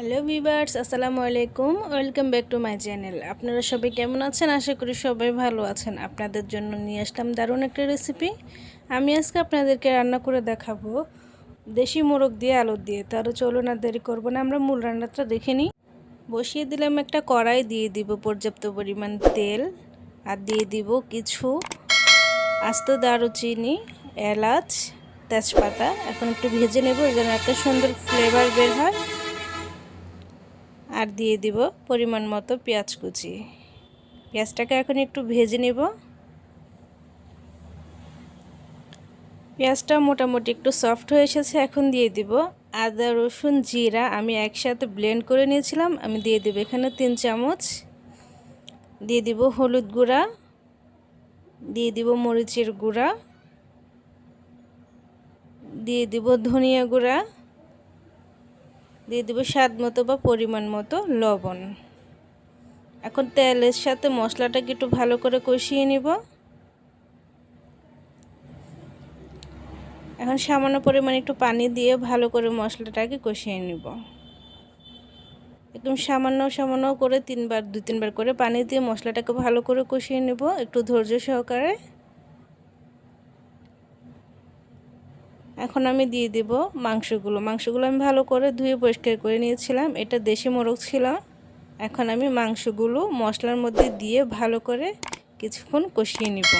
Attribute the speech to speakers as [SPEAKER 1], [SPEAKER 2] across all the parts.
[SPEAKER 1] Hello viewers আসসালামু আলাইকুম। Welcome back to my channel. আপনারা সবাই কেমন আছেন? আশা করি সবাই ভালো আছেন। আপনাদের জন্য নিয়ে আসলাম দারুণ একটা রেসিপি আমি আজকে আপনাদেরকে রান্না করে দেখাবো। দেশি মোরগ দিয়ে আলু দিয়ে। তারও চলো না দেরি করব না, আমরা মূল রান্নাটা দেখে নিই। বসিয়ে দিলাম একটা কড়াই, দিয়ে দিব পর্যাপ্ত পরিমাণ তেল, আর দিয়ে দিব কিছু আস্ত দারুচিনি, এলাচ, তেজপাতা। এখন একটু ভেজে নেব, যেন একটা সুন্দর ফ্লেভার বের হয়। আর দিয়ে দিব পরিমাণ মতো পেঁয়াজ কুচি। পেঁয়াজটাকে এখন একটু ভেজে নেব। পেঁয়াজটা মোটামুটি একটু সফট হয়ে এসেছে, এখন দিয়ে দিব আদা, রসুন, জিরা। আমি একসাথে ব্লেন্ড করে নিয়েছিলাম, আমি দিয়ে দেবো এখানে তিন চামচ। দিয়ে দিব হলুদ গুঁড়া। দিয়ে দিব মরিচের গুঁড়া। দিয়ে দিব ধনিয়া গুঁড়া। দিয়ে দেবো স্বাদ মতো বা পরিমাণ মতো লবণ। এখন তেলের সাথে মশলাটাকে একটু ভালো করে কষিয়ে নিব। এখন সামান্য পরিমাণ একটু পানি দিয়ে ভালো করে মশলাটাকে কষিয়ে নিব। একদম সামান্য সামান্য করে তিনবার দু তিনবার করে পানি দিয়ে মশলাটাকে ভালো করে কষিয়ে নেব। একটু ধৈর্য সহকারে। এখন আমি দিয়ে দিব মাংসগুলো। মাংসগুলো আমি ভালো করে ধুয়ে পরিষ্কার করে নিয়েছিলাম। এটা দেশি মোরগ ছিল। এখন আমি মাংসগুলো মশলার মধ্যে দিয়ে ভালো করে কিছুক্ষণ কষিয়ে নিব।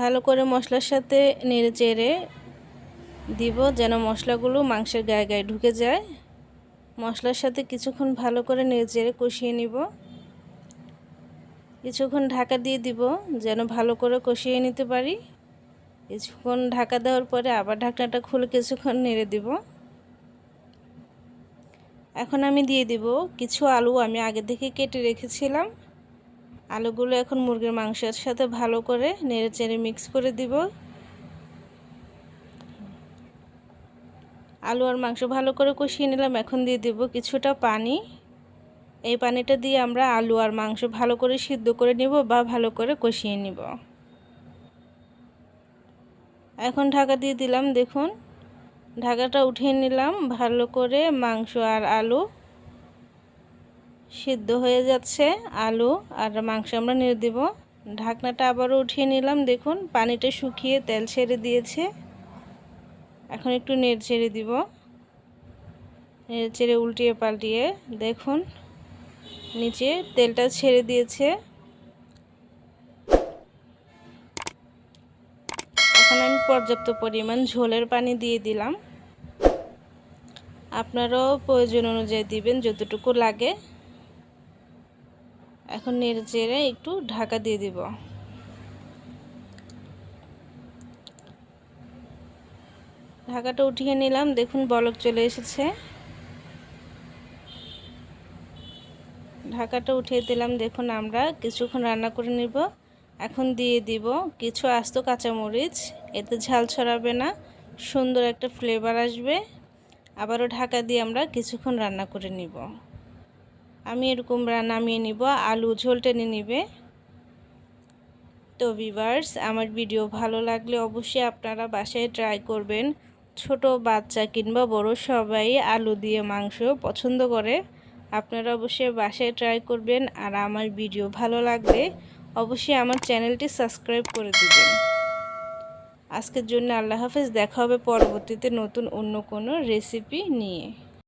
[SPEAKER 1] ভালো করে মশলার সাথে নেড়ে চেড়ে দিব যেন মশলাগুলো মাংসের গায়ে গায়ে ঢুকে যায়। মশলার সাথে কিছুক্ষণ ভালো করে নেড়ে চেড়ে কষিয়ে নিব। কিছুক্ষণ ঢাকা দিয়ে দিব, যেন ভালো করে কষিয়ে নিতে পারি। কিছুক্ষণ ঢাকা দেওয়ার পরে আবার ঢাকনাটা খুলে কিছুক্ষণ নেড়ে দিব। এখন আমি দিয়ে দিব কিছু আলু, আমি আগে থেকে কেটে রেখেছিলাম। আলুগুলো এখন মুরগির মাংসের সাথে ভালো করে নেড়ে চেড়ে মিক্স করে দিব। আলু আর মাংস ভালো করে কষিয়ে নিলাম, এখন দিয়ে দিব কিছুটা পানি। এই পানিটা দিয়ে আমরা আলু আর মাংস ভালো করে সিদ্ধ করে নিব বা ভালো করে কষিয়ে নিব। এখন ঢাকা দিয়ে দিলাম, দেখুন। ঢাকাটা উঠিয়ে নিলাম, ভালো করে মাংস আর আলু সিদ্ধ হয়ে যাচ্ছে। আলু আর মাংস আমরা নিয়ে দেব। ঢাকনাটা আবারও উঠিয়ে নিলাম, দেখুন, পানিটা শুকিয়ে তেল ছেড়ে দিয়েছে। এখন একটু নেড় ছেড়ে দিব। নেড়ে ছেড়ে উল্টিয়ে পাল্টিয়ে, দেখুন। নিচে তেলটা ছেড়ে দিয়েছে। এখন আমি পর্যাপ্ত পরিমাণ ঝোলের পানি দিয়ে দিলাম। আপনারাও প্রয়োজন অনুযায়ী দিবেন, যতটুকু লাগে। এখন নেড়ে চেড়ে একটু ঢাকা দিয়ে দিব। ঢাকাটা উঠিয়ে নিলাম, দেখুন বলক চলে এসেছে। ঢাকাটা উঠিয়ে দিলাম। দেখুন আমরা কিছুক্ষণ রান্না করে নিব। এখন দিয়ে দিব কিছু আস্ত কাঁচামরিচ। এতে ঝাল ছড়াবে না, সুন্দর একটা ফ্লেভার আসবে। আবারও ঢাকা দিয়ে আমরা কিছুক্ষণ রান্না করে নিব। আমি এরকম নামিয়ে নিব, আলু ঝোল টেনে নিবে। তো ভিভার্স আমার ভিডিও ভালো লাগলে অবশ্যই আপনারা বাসায় ট্রাই করবেন। ছোট বাচ্চা কিংবা বড় সবাই আলু দিয়ে মাংস পছন্দ করে। আপনারা অবশ্যই বাসায় ট্রাই করবেন আর আমার ভিডিও ভালো লাগলে অবশ্যই আমার চ্যানেলটি সাবস্ক্রাইব করে দেবেন। আজকের জন্য আল্লাহ হাফেজ, দেখা হবে পরবর্তীতে নতুন অন্য কোনো রেসিপি নিয়ে।